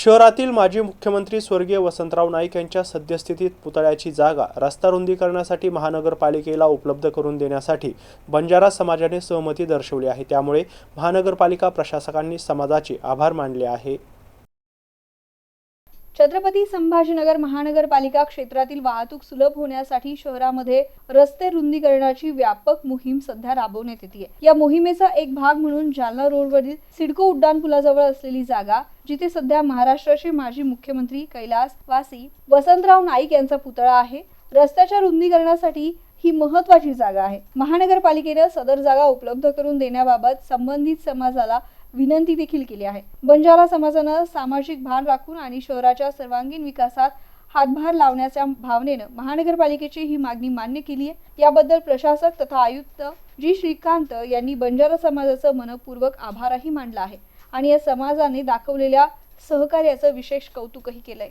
शहरातील माजी मुख्यमंत्री स्वर्गीय वसंतराव नाईक यांच्या सद्यस्थितीत पुतळ्याची जागा रस्ता रुंदीकरणासाठी महानगरपालिकेला उपलब्ध करून देण्यासाठी बंजारा समाजाने सहमती दर्शवली आहे. त्यामुळे महानगरपालिका प्रशासकांनी समाजाचे आभार मानले आहे. छत्रपती संभाजीनगर महानगरपालिका क्षेत्रातील वाहतूक सुलभ होण्यासाठी शहरामध्ये रस्ते रुंदीकरणाची व्यापक मोहीम सध्या राबवण्यात येते. या मोहिमेचा एक भाग म्हणून जालना रोडवरील सिडको उड्डाणपुलाजवळ असलेली जागा जिथे सध्या महाराष्ट्राचे माजी मुख्यमंत्री कैलास वासी वसंतराव नाईक यांचा पुतळा आहे रस्त्याच्या रुंदीकरणासाठी ही महत्वाची जागा आहे. महानगरपालिकेनं सदर जागा उपलब्ध करून देण्याबाबत संबंधित समाजाला विनंती देखील केली आहे. बंजारा समाजानं सामाजिक भान राखून आणि शहराच्या सर्वांगीण विकासात हातभार लावण्याच्या भावनेनं महानगरपालिकेची ही मागणी मान्य केली आहे. याबद्दल प्रशासक तथा आयुक्त जी श्रीकांत यांनी बंजारा समाजाचं मनपूर्वक आभारही मानला आहे आणि या समाजाने दाखवलेल्या सहकार्याचं विशेष कौतुकही केलंय.